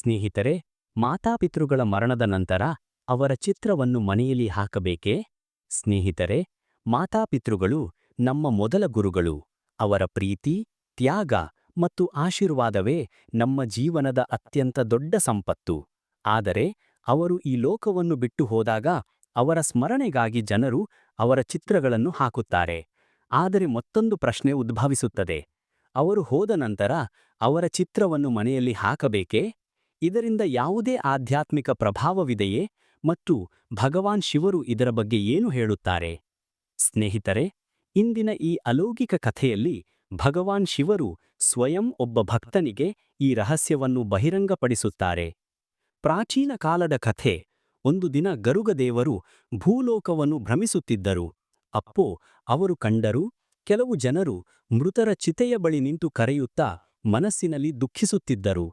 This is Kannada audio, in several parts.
ಸ್ನೇಹಿತರೆ, ಮಾತಾಪಿತೃಗಳ ಮರಣದ ನಂತರ ಅವರ ಚಿತ್ರವನ್ನು ಮನೆಯಲ್ಲಿ ಹಾಕಬೇಕೇ? ಸ್ನೇಹಿತರೆ, ಮಾತಾಪಿತೃಗಳು ನಮ್ಮ ಮೊದಲ ಗುರುಗಳು. ಅವರ ಪ್ರೀತಿ, ತ್ಯಾಗ ಮತ್ತು ಆಶೀರ್ವಾದವೇ ನಮ್ಮ ಜೀವನದ ಅತ್ಯಂತ ದೊಡ್ಡ ಸಂಪತ್ತು. ಆದರೆ ಅವರು ಈ ಲೋಕವನ್ನು ಬಿಟ್ಟು ಹೋದಾಗ ಅವರ ಸ್ಮರಣೆಗಾಗಿ ಜನರು ಅವರ ಚಿತ್ರಗಳನ್ನು ಹಾಕುತ್ತಾರೆ. ಆದರೆ ಮತ್ತೊಂದು ಪ್ರಶ್ನೆ ಉದ್ಭವಿಸುತ್ತದೆ. ಅವರು ಹೋದ ನಂತರ ಅವರ ಚಿತ್ರವನ್ನು ಮನೆಯಲ್ಲಿ ಹಾಕಬೇಕೇ? ಇದರಿಂದ ಯಾವುದೇ ಆಧ್ಯಾತ್ಮಿಕ ಪ್ರಭಾವವಿದೆಯೇ ಮತ್ತು ಭಗವಾನ್ ಶಿವರು ಇದರ ಬಗ್ಗೆ ಏನು ಹೇಳುತ್ತಾರೆ? ಸ್ನೇಹಿತರೆ, ಇಂದಿನ ಈ ಅಲೌಕಿಕ ಕಥೆಯಲ್ಲಿ ಭಗವಾನ್ ಶಿವರು ಸ್ವಯಂ ಒಬ್ಬ ಭಕ್ತನಿಗೆ ಈ ರಹಸ್ಯವನ್ನು ಬಹಿರಂಗಪಡಿಸುತ್ತಾರೆ. ಪ್ರಾಚೀನ ಕಾಲದ ಕಥೆ ಒಂದು ದಿನ ಗರುಗದೇವರು ಭೂಲೋಕವನ್ನು ಭ್ರಮಿಸುತ್ತಿದ್ದರು. ಅಪ್ಪೋ, ಅವರು ಕಂಡರು, ಕೆಲವು ಜನರು ಮೃತರ ಚಿತೆಯ ಬಳಿ ನಿಂತು ಕರೆಯುತ್ತಾ ಮನಸ್ಸಿನಲ್ಲಿ ದುಃಖಿಸುತ್ತಿದ್ದರು.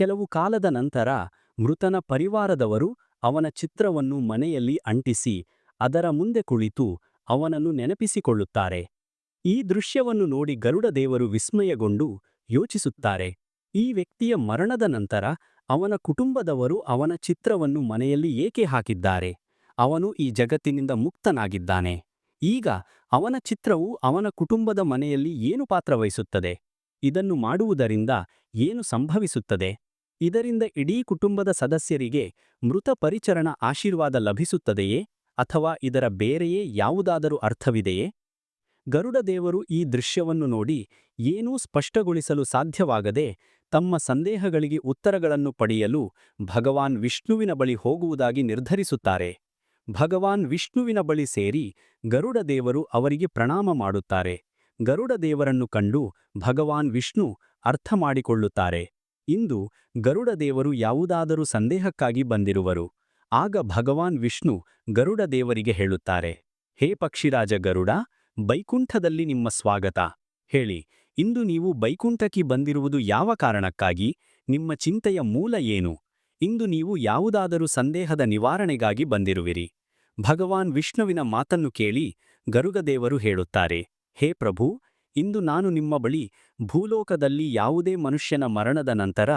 ಕೆಲವು ಕಾಲದ ನಂತರ ಮೃತನ ಪರಿವಾರದವರು ಅವನ ಚಿತ್ರವನ್ನು ಮನೆಯಲ್ಲಿ ಅಂಟಿಸಿ ಅದರ ಮುಂದೆ ಕುಳಿತು ಅವನನ್ನು ನೆನಪಿಸಿಕೊಳ್ಳುತ್ತಾರೆ. ಈ ದೃಶ್ಯವನ್ನು ನೋಡಿ ಗರುಡದೇವರು ವಿಸ್ಮಯಗೊಂಡು ಯೋಚಿಸುತ್ತಾರೆ. ಈ ವ್ಯಕ್ತಿಯ ಮರಣದ ನಂತರ ಅವನ ಕುಟುಂಬದವರು ಅವನ ಚಿತ್ರವನ್ನು ಮನೆಯಲ್ಲಿ ಏಕೆ ಹಾಕಿದ್ದಾರೆ? ಅವನು ಈ ಜಗತ್ತಿನಿಂದ ಮುಕ್ತನಾಗಿದ್ದಾನೆ. ಈಗ ಅವನ ಚಿತ್ರವು ಅವನ ಕುಟುಂಬದ ಮನೆಯಲ್ಲಿ ಏನು ಪಾತ್ರವಹಿಸುತ್ತದೆ? ಇದನ್ನು ಮಾಡುವುದರಿಂದ ಏನು ಸಂಭವಿಸುತ್ತದೆ? ಇದರಿಂದ ಇಡೀ ಕುಟುಂಬದ ಸದಸ್ಯರಿಗೆ ಮೃತ ಪರಿಚರಣ ಆಶೀರ್ವಾದ ಲಭಿಸುತ್ತದೆಯೇ ಅಥವಾ ಇದರ ಬೇರೆಯೇ ಯಾವುದಾದರೂ ಅರ್ಥವಿದೆಯೇ? ಗರುಡದೇವರು ಈ ದೃಶ್ಯವನ್ನು ನೋಡಿ ಏನೂ ಸ್ಪಷ್ಟಗೊಳಿಸಲು ಸಾಧ್ಯವಾಗದೆ ತಮ್ಮ ಸಂದೇಹಗಳಿಗೆ ಉತ್ತರಗಳನ್ನು ಪಡೆಯಲು ಭಗವಾನ್ ವಿಷ್ಣುವಿನ ಬಳಿ ಹೋಗುವುದಾಗಿ ನಿರ್ಧರಿಸುತ್ತಾರೆ. ಭಗವಾನ್ ವಿಷ್ಣುವಿನ ಬಳಿ ಸೇರಿ ಗರುಡದೇವರು ಅವರಿಗೆ ಪ್ರಣಾಮ ಮಾಡುತ್ತಾರೆ. ಗರುಡದೇವರನ್ನು ಕಂಡು ಭಗವಾನ್ ವಿಷ್ಣು ಅರ್ಥ ಮಾಡಿಕೊಳ್ಳುತ್ತಾರೆ. ಇಂದು ಗರುಡದೇವರು ಯಾವುದಾದರೂ ಸಂದೇಹಕ್ಕಾಗಿ ಬಂದಿರುವರು. ಆಗ ಭಗವಾನ್ ವಿಷ್ಣು ಗರುಡದೇವರಿಗೆ ಹೇಳುತ್ತಾರೆ, ಹೇ ಪಕ್ಷಿರಾಜ ಗರುಡ ಬೈಕುಂಠದಲ್ಲಿ ನಿಮ್ಮ ಸ್ವಾಗತ. ಹೇಳಿ, ಇಂದು ನೀವು ಬೈಕುಂಠಕ್ಕೆ ಬಂದಿರುವುದು ಯಾವ ಕಾರಣಕ್ಕಾಗಿ? ನಿಮ್ಮ ಚಿಂತೆಯ ಮೂಲ ಏನು? ಇಂದು ನೀವು ಯಾವುದಾದರೂ ಸಂದೇಹದ ನಿವಾರಣೆಗಾಗಿ ಬಂದಿರುವಿರಿ. ಭಗವಾನ್ ವಿಷ್ಣುವಿನ ಮಾತನ್ನು ಕೇಳಿ ಗರುಗದೇವರು ಹೇಳುತ್ತಾರೆ, ಹೇ ಪ್ರಭು ಇಂದು ನಾನು ನಿಮ್ಮ ಬಳಿ ಭೂಲೋಕದಲ್ಲಿ ಯಾವುದೇ ಮನುಷ್ಯನ ಮರಣದ ನಂತರ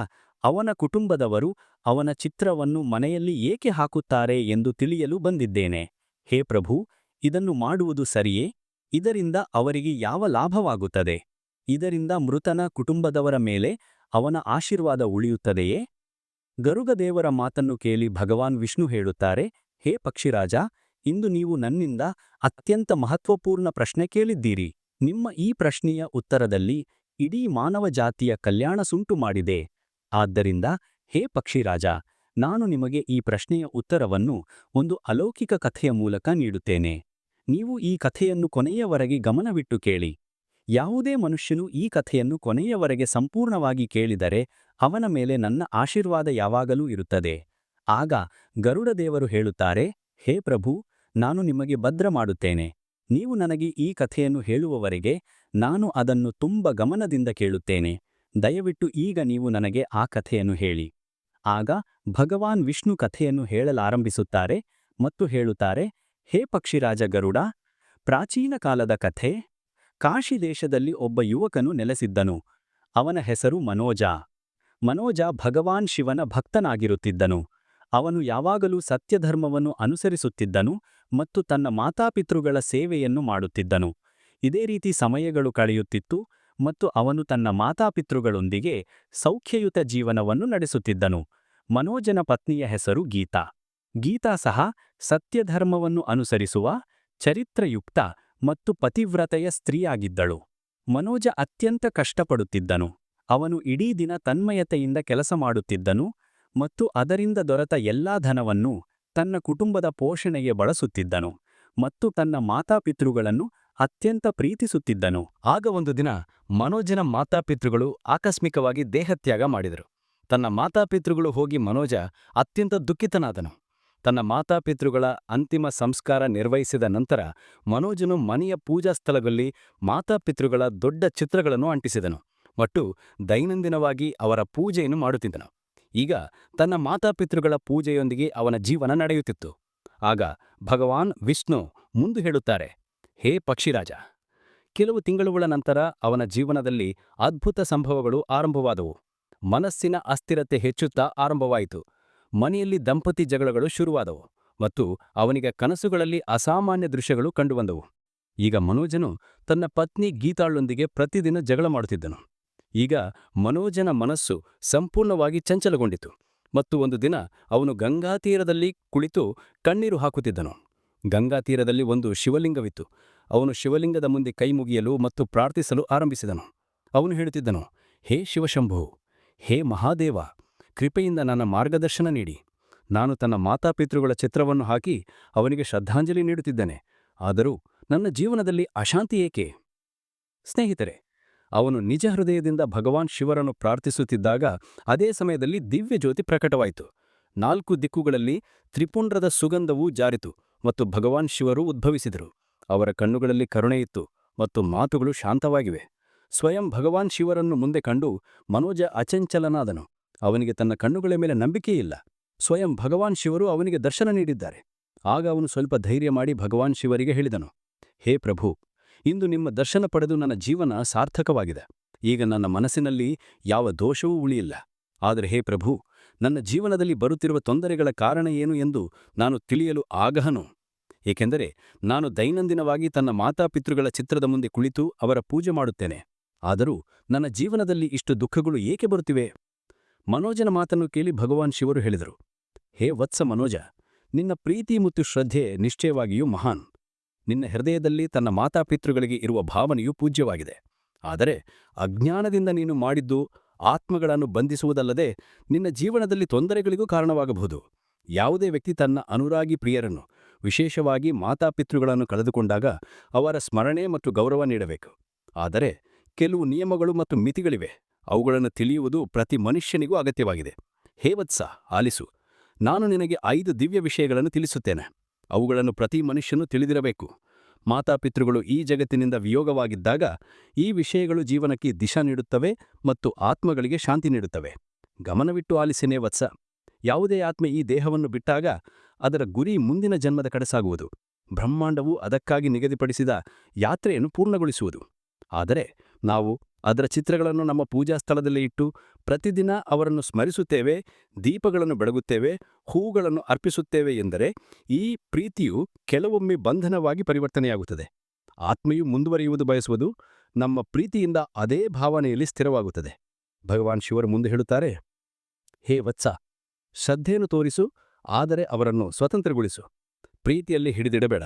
ಅವನ ಕುಟುಂಬದವರು ಅವನ ಚಿತ್ರವನ್ನು ಮನೆಯಲ್ಲಿ ಏಕೆ ಹಾಕುತ್ತಾರೆ ಎಂದು ತಿಳಿಯಲು ಬಂದಿದ್ದೇನೆ. ಹೇ ಪ್ರಭು, ಇದನ್ನು ಮಾಡುವುದು ಸರಿಯೇ? ಇದರಿಂದ ಅವರಿಗೆ ಯಾವ ಲಾಭವಾಗುತ್ತದೆ? ಇದರಿಂದ ಮೃತನ ಕುಟುಂಬದವರ ಮೇಲೆ ಅವನ ಆಶೀರ್ವಾದ ಉಳಿಯುತ್ತದೆಯೇ? ಗರುಗದೇವರ ಮಾತನ್ನು ಕೇಳಿ ಭಗವಾನ್ ವಿಷ್ಣು ಹೇಳುತ್ತಾರೆ, ಹೇ ಪಕ್ಷಿರಾಜ, ಇಂದು ನೀವು ನನ್ನಿಂದ ಅತ್ಯಂತ ಮಹತ್ವಪೂರ್ಣ ಪ್ರಶ್ನೆ ಕೇಳಿದ್ದೀರಿ. ನಿಮ್ಮ ಈ ಪ್ರಶ್ನೆಯ ಉತ್ತರದಲ್ಲಿ ಇಡೀ ಮಾನವ ಜಾತಿಯ ಕಲ್ಯಾಣ ಸುಂಟು ಮಾಡಿದೆ. ಆದ್ದರಿಂದ, ಹೇ ಪಕ್ಷಿರಾಜ ನಾನು ನಿಮಗೆ ಈ ಪ್ರಶ್ನೆಯ ಉತ್ತರವನ್ನು ಒಂದು ಅಲೌಕಿಕ ಕಥೆಯ ಮೂಲಕ ನೀಡುತ್ತೇನೆ. ನೀವು ಈ ಕಥೆಯನ್ನು ಕೊನೆಯವರೆಗೆ ಗಮನವಿಟ್ಟು ಕೇಳಿ. ಯಾವುದೇ ಮನುಷ್ಯನು ಈ ಕಥೆಯನ್ನು ಕೊನೆಯವರೆಗೆ ಸಂಪೂರ್ಣವಾಗಿ ಕೇಳಿದರೆ ಅವನ ಮೇಲೆ ನನ್ನ ಆಶೀರ್ವಾದ ಯಾವಾಗಲೂ ಇರುತ್ತದೆ. ಆಗ ಗರುಡದೇವರು ಹೇಳುತ್ತಾರೆ, ಹೇ ಪ್ರಭು, ನಾನು ನಿಮಗೆ ಭದ್ರ ಮಾಡುತ್ತೇನೆ. ನೀವು ನನಗೆ ಈ ಕಥೆಯನ್ನು ಹೇಳುವವರೆಗೆ ನಾನು ಅದನ್ನು ತುಂಬ ಗಮನದಿಂದ ಕೇಳುತ್ತೇನೆ. ದಯವಿಟ್ಟು ಈಗ ನೀವು ನನಗೆ ಆ ಕಥೆಯನ್ನು ಹೇಳಿ. ಆಗ ಭಗವಾನ್ ವಿಷ್ಣು ಕಥೆಯನ್ನು ಹೇಳಲಾರಂಭಿಸುತ್ತಾರೆ ಮತ್ತು ಹೇಳುತ್ತಾರೆ, ಹೇ ಪಕ್ಷಿರಾಜ ಗರುಡ, ಪ್ರಾಚೀನ ಕಾಲದ ಕಥೆ. ಕಾಶಿ ದೇಶದಲ್ಲಿ ಒಬ್ಬ ಯುವಕನು ನೆಲೆಸಿದ್ದನು. ಅವನ ಹೆಸರು ಮನೋಜ. ಮನೋಜ ಭಗವಾನ್ ಶಿವನ ಭಕ್ತನಾಗಿರುತ್ತಿದ್ದನು. ಅವನು ಯಾವಾಗಲೂ ಸತ್ಯಧರ್ಮವನ್ನು ಅನುಸರಿಸುತ್ತಿದ್ದನು ಮತ್ತು ತನ್ನ ಮಾತಾಪಿತೃಗಳ ಸೇವೆಯನ್ನು ಮಾಡುತ್ತಿದ್ದನು. ಇದೇ ರೀತಿ ಸಮಯಗಳು ಕಳೆಯುತ್ತಿತ್ತು ಮತ್ತು ಅವನು ತನ್ನ ಮಾತಾಪಿತೃಗಳೊಂದಿಗೆ ಸೌಖ್ಯಯುತ ಜೀವನವನ್ನು ನಡೆಸುತ್ತಿದ್ದನು. ಮನೋಜನ ಪತ್ನಿಯ ಹೆಸರು ಗೀತಾ. ಗೀತಾ ಸಹ ಸತ್ಯಧರ್ಮವನ್ನು ಅನುಸರಿಸುವ, ಚರಿತ್ರಯುಕ್ತ ಮತ್ತು ಪತಿವ್ರತೆಯ ಸ್ತ್ರೀಯಾಗಿದ್ದಳು. ಮನೋಜ ಅತ್ಯಂತ ಕಷ್ಟಪಡುತ್ತಿದ್ದನು. ಅವನು ಇಡೀ ದಿನ ತನ್ಮಯತೆಯಿಂದ ಕೆಲಸ ಮಾಡುತ್ತಿದ್ದನು ಮತ್ತು ಅದರಿಂದ ದೊರೆತ ಎಲ್ಲಾ ಧನವನ್ನು ತನ್ನ ಕುಟುಂಬದ ಪೋಷಣೆಗೆ ಬಳಸುತ್ತಿದ್ದನು ಮತ್ತು ತನ್ನ ಮಾತಾಪಿತೃಗಳನ್ನು ಅತ್ಯಂತ ಪ್ರೀತಿಸುತ್ತಿದ್ದನು. ಆಗ ಒಂದು ದಿನ ಮನೋಜನ ಮಾತಾಪಿತೃಗಳು ಆಕಸ್ಮಿಕವಾಗಿ ದೇಹತ್ಯಾಗ ಮಾಡಿದರು. ತನ್ನ ಮಾತಾಪಿತೃಗಳು ಹೋಗಿ ಮನೋಜ ಅತ್ಯಂತ ದುಃಖಿತನಾದನು. ತನ್ನ ಮಾತಾಪಿತೃಗಳ ಅಂತಿಮ ಸಂಸ್ಕಾರ ನಿರ್ವಹಿಸಿದ ನಂತರ ಮನೋಜನು ಮನೆಯ ಪೂಜಾ ಸ್ಥಳದಲ್ಲಿ ಮಾತಾಪಿತೃಗಳ ದೊಡ್ಡ ಚಿತ್ರಗಳನ್ನು ಅಂಟಿಸಿದನು ಮತ್ತು ದೈನಂದಿನವಾಗಿ ಅವರ ಪೂಜೆಯನ್ನು ಮಾಡುತ್ತಿದ್ದನು. ಈಗ ತನ್ನ ಮಾತಾಪಿತೃಗಳ ಪೂಜೆಯೊಂದಿಗೆ ಅವನ ಜೀವನ ನಡೆಯುತ್ತಿತ್ತು. ಆಗ ಭಗವಾನ್ ವಿಷ್ಣು ಮುಂದು ಹೇಳುತ್ತಾರೆ, ಹೇ ಪಕ್ಷಿರಾಜ, ಕೆಲವು ತಿಂಗಳುಗಳ ನಂತರ ಅವನ ಜೀವನದಲ್ಲಿ ಅದ್ಭುತ ಸಂಭವಗಳು ಆರಂಭವಾದವು. ಮನಸ್ಸಿನ ಅಸ್ಥಿರತೆ ಹೆಚ್ಚುತ್ತಾ ಆರಂಭವಾಯಿತು. ಮನೆಯಲ್ಲಿ ದಂಪತಿ ಜಗಳಗಳು ಶುರುವಾದವು ಮತ್ತು ಅವನಿಗೆ ಕನಸುಗಳಲ್ಲಿ ಅಸಾಮಾನ್ಯ ದೃಶ್ಯಗಳು ಕಂಡುಬಂದವು. ಈಗ ಮನೋಜನು ತನ್ನ ಪತ್ನಿ ಗೀತಾಳೊಂದಿಗೆ ಪ್ರತಿದಿನ ಜಗಳ ಮಾಡುತ್ತಿದ್ದನು. ಈಗ ಮನೋಜನ ಮನಸ್ಸು ಸಂಪೂರ್ಣವಾಗಿ ಚಂಚಲಗೊಂಡಿತು ಮತ್ತು ಒಂದು ದಿನ ಅವನು ಗಂಗಾ ತೀರದಲ್ಲಿ ಕುಳಿತು ಕಣ್ಣೀರು ಹಾಕುತ್ತಿದ್ದನು. ಗಂಗಾ ತೀರದಲ್ಲಿ ಒಂದು ಶಿವಲಿಂಗವಿತ್ತು. ಅವನು ಶಿವಲಿಂಗದ ಮುಂದೆ ಕೈ ಮುಗಿಯಲು ಮತ್ತು ಪ್ರಾರ್ಥಿಸಲು ಆರಂಭಿಸಿದನು. ಅವನು ಹೇಳುತ್ತಿದ್ದನು, ಹೇ ಶಿವಶಂಭು, ಹೇ ಮಹಾದೇವ, ಕೃಪೆಯಿಂದ ನನ್ನ ಮಾರ್ಗದರ್ಶನ ನೀಡಿ. ನಾನು ತನ್ನ ಮಾತಾಪಿತೃಗಳ ಚಿತ್ರವನ್ನು ಹಾಕಿ ಅವನಿಗೆ ಶ್ರದ್ಧಾಂಜಲಿ ನೀಡುತ್ತಿದ್ದೇನೆ. ಆದರೂ ನನ್ನ ಜೀವನದಲ್ಲಿ ಅಶಾಂತಿ ಏಕೆ? ಸ್ನೇಹಿತರೆ ಅವನು ನಿಜ ಹೃದಯದಿಂದ ಭಗವಾನ್ ಶಿವರನ್ನು ಪ್ರಾರ್ಥಿಸುತ್ತಿದ್ದಾಗ ಅದೇ ಸಮಯದಲ್ಲಿ ದಿವ್ಯ ಜ್ಯೋತಿ ಪ್ರಕಟವಾಯಿತು. ನಾಲ್ಕು ದಿಕ್ಕುಗಳಲ್ಲಿ ತ್ರಿಪುಂಡ್ರದ ಸುಗಂಧವೂ ಜಾರಿತು ಮತ್ತು ಭಗವಾನ್ ಶಿವರು ಉದ್ಭವಿಸಿದರು. ಅವರ ಕಣ್ಣುಗಳಲ್ಲಿ ಕರುಣೆಯಿತ್ತು ಮತ್ತು ಮಾತುಗಳು ಶಾಂತವಾಗಿವೆ. ಸ್ವಯಂ ಭಗವಾನ್ ಶಿವರನ್ನು ಮುಂದೆ ಕಂಡು ಮನೋಜ ಅಚಂಚಲನಾದನು. ಅವನಿಗೆ ತನ್ನ ಕಣ್ಣುಗಳ ಮೇಲೆ ನಂಬಿಕೆಯಿಲ್ಲ ಸ್ವಯಂ ಭಗವಾನ್ ಶಿವರು ಅವನಿಗೆ ದರ್ಶನ ನೀಡಿದ್ದಾರೆ. ಆಗ ಅವನು ಸ್ವಲ್ಪ ಧೈರ್ಯ ಮಾಡಿ ಭಗವಾನ್ ಶಿವರಿಗೆ ಹೇಳಿದನು, ಹೇ ಪ್ರಭು ಇಂದು ನಿಮ್ಮ ದರ್ಶನ ಪಡೆದು ನನ್ನ ಜೀವನ ಸಾರ್ಥಕವಾಗಿದೆ. ಈಗ ನನ್ನ ಮನಸ್ಸಿನಲ್ಲಿ ಯಾವ ದೋಷವೂ ಉಳಿಯಿಲ್ಲ. ಆದರೆ ಹೇ ಪ್ರಭು, ನನ್ನ ಜೀವನದಲ್ಲಿ ಬರುತ್ತಿರುವ ತೊಂದರೆಗಳ ಕಾರಣ ಏನು ಎಂದು ನಾನು ತಿಳಿಯಲು ಆಗಹನು. ಏಕೆಂದರೆ ನಾನು ದೈನಂದಿನವಾಗಿ ತನ್ನ ಮಾತಾಪಿತೃಗಳ ಚಿತ್ರದ ಮುಂದೆ ಕುಳಿತು ಅವರ ಪೂಜೆ ಮಾಡುತ್ತೇನೆ. ಆದರೂ ನನ್ನ ಜೀವನದಲ್ಲಿ ಇಷ್ಟು ದುಃಖಗಳು ಏಕೆ ಬರುತ್ತಿವೆ? ಮನೋಜನ ಮಾತನ್ನು ಕೇಳಿ ಭಗವಾನ್ ಶಿವರು ಹೇಳಿದರು, ಹೇ ವತ್ಸ ಮನೋಜ, ನಿನ್ನ ಪ್ರೀತಿ ಮತ್ತು ಶ್ರದ್ಧೆ ನಿಶ್ಚಯವಾಗಿಯೂ ಮಹಾನ್. ನಿನ್ನ ಹೃದಯದಲ್ಲಿ ತನ್ನ ಮಾತಾಪಿತೃಗಳಿಗೆ ಇರುವ ಭಾವನೆಯು ಪೂಜ್ಯವಾಗಿದೆ. ಆದರೆ ಅಜ್ಞಾನದಿಂದ ನೀನು ಮಾಡಿದ್ದು ಆತ್ಮಗಳನ್ನು ಬಂಧಿಸುವುದಲ್ಲದೆ ನಿನ್ನ ಜೀವನದಲ್ಲಿ ತೊಂದರೆಗಳಿಗೂ ಕಾರಣವಾಗಬಹುದು. ಯಾವುದೇ ವ್ಯಕ್ತಿ ತನ್ನ ಅನುರಾಗಿ ಪ್ರಿಯರನ್ನು, ವಿಶೇಷವಾಗಿ ಮಾತಾಪಿತೃಗಳನ್ನು ಕಳೆದುಕೊಂಡಾಗ ಅವರ ಸ್ಮರಣೆ ಮತ್ತು ಗೌರವ ನೀಡಬೇಕು. ಆದರೆ ಕೆಲವು ನಿಯಮಗಳು ಮತ್ತು ಮಿತಿಗಳಿವೆ. ಅವುಗಳನ್ನು ತಿಳಿಯುವುದು ಪ್ರತಿ ಮನುಷ್ಯನಿಗೂ ಅಗತ್ಯವಾಗಿದೆ. ಹೇವತ್ಸ ಆಲಿಸು. ನಾನು ನಿನಗೆ ಐದು ದಿವ್ಯ ವಿಷಯಗಳನ್ನು ತಿಳಿಸುತ್ತೇನೆ. ಅವುಗಳನ್ನು ಪ್ರತಿ ಮನುಷ್ಯನೂ ತಿಳಿದಿರಬೇಕು. ಮಾತಾಪಿತೃಗಳು ಈ ಜಗತ್ತಿನಿಂದ ವಿಯೋಗವಾಗಿದ್ದಾಗ ಈ ವಿಷಯಗಳು ಜೀವನಕ್ಕೆ ದಿಶಾ ನೀಡುತ್ತವೆ ಮತ್ತು ಆತ್ಮಗಳಿಗೆ ಶಾಂತಿ ನೀಡುತ್ತವೆ. ಗಮನವಿಟ್ಟು ಆಲಿಸಿನೇ ವತ್ಸ. ಯಾವುದೇ ಆತ್ಮೆ ಈ ದೇಹವನ್ನು ಬಿಟ್ಟಾಗ ಅದರ ಗುರಿ ಮುಂದಿನ ಜನ್ಮದ ಕಡೆ ಸಾಗುವುದು ಬ್ರಹ್ಮಾಂಡವು ಅದಕ್ಕಾಗಿ ನಿಗದಿಪಡಿಸಿದ ಯಾತ್ರೆಯನ್ನು ಪೂರ್ಣಗೊಳಿಸುವುದು. ಆದರೆ ನಾವು ಅದರ ಚಿತ್ರಗಳನ್ನು ನಮ್ಮ ಪೂಜಾ ಸ್ಥಳದಲ್ಲಿ ಇಟ್ಟು ಪ್ರತಿದಿನ ಅವರನ್ನು ಸ್ಮರಿಸುತ್ತೇವೆ, ದೀಪಗಳನ್ನು ಬೆಳಗುತ್ತೇವೆ, ಹೂಗಳನ್ನು ಅರ್ಪಿಸುತ್ತೇವೆ ಎಂದರೆ ಈ ಪ್ರೀತಿಯು ಕೆಲವೊಮ್ಮೆ ಬಂಧನವಾಗಿ ಪರಿವರ್ತನೆಯಾಗುತ್ತದೆ. ಆತ್ಮೆಯು ಮುಂದುವರಿಯುವುದು ಬಯಸುವುದು ನಮ್ಮ ಪ್ರೀತಿಯಿಂದ ಅದೇ ಭಾವನೆಯಲ್ಲಿ ಸ್ಥಿರವಾಗುತ್ತದೆ. ಭಗವಾನ್ ಶಿವರು ಮುಂದೆ ಹೇಳುತ್ತಾರೆ, ಹೇ ವತ್ಸ, ಶ್ರದ್ಧೆಯನ್ನು ತೋರಿಸು, ಆದರೆ ಅವರನ್ನು ಸ್ವತಂತ್ರಗೊಳಿಸು. ಪ್ರೀತಿಯಲ್ಲಿ ಹಿಡಿದಿಡಬೇಡ,